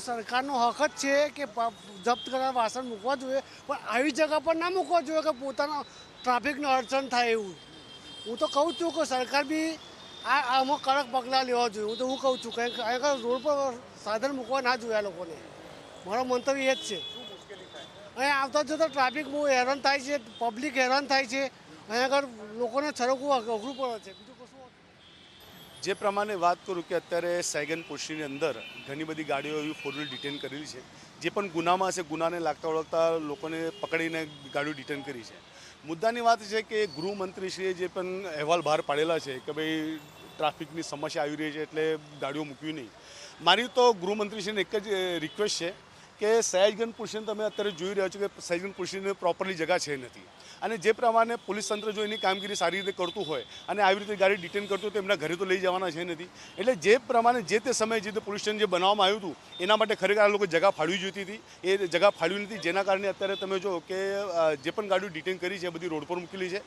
સરકારનો હક જ છે કે જપ્ત કરેલા વાસણ મૂકવા જોઈએ, પણ આવી જગ્યા પર ના મૂકવા જોઈએ કે પોતાના ટ્રાફિકને અડચણ થાય એવું. હું તો કહું છું કે સરકાર બી આ આમાં કડક પગલાં લેવા જોઈએ. હું તો હું કહું છું કે આગળ રોડ પર સાધન મૂકવા ના જોઈએ આ લોકોને. મારો મંતવ્ય એ જ છે. અહીં આવતા જતા ટ્રાફિક બહુ હેરાન થાય છે, પબ્લિક હેરાન થાય છે. અહીં આગળ લોકોને સરખું અઘરું પડે છે. બીજું. જે પ્રમાણે વાત કરું કે અત્યારે સેગન પોસ્ટની અંદર ઘણી બધી ગાડીઓ એવી ફોર વ્હીલ ડિટેન કરેલી છે, જે પણ ગુનામાં છે, ગુનાને લાગતા ઓળખતા લોકોને પકડીને ગાડીઓ ડિટેન કરી છે. મુદ્દાની વાત છે કે ગૃહમંત્રીશ્રીએ જે પણ અહેવાલ બહાર પાડેલા છે કે ભાઈ ટ્રાફિકની સમસ્યા આવી રહી છે એટલે ગાડીઓ મૂકવી નહીં. મારી તો ગૃહમંત્રીશ્રીને એક જ રિક્વેસ્ટ છે કે સયાજગંજ પુરુષને તમે અત્યારે જોઈ રહ્યા છો કે સયાજગંજ પુરુષની પ્રોપરલી જગા છે નથી. અને જે પ્રમાણે પોલીસ તંત્ર જો એની કામગીરી સારી રીતે કરતું હોય અને આવી રીતે ગાડી ડિટેન કરતું હોય તો એમના ઘરે તો લઈ જવાના છે નથી. એટલે જે પ્રમાણે જે તે સમયે જે તે પોલીસ સ્ટેશન જે બનાવવામાં આવ્યું હતું, એના માટે ખરેખર આ લોકો જગા ફાળવી જોઈતી હતી. એ જગા ફાળવી નથી. જેના કારણે અત્યારે તમે જો કે જે પણ ગાડીઓ ડિટેન કરી છે બધી રોડ પર મૂકેલી છે.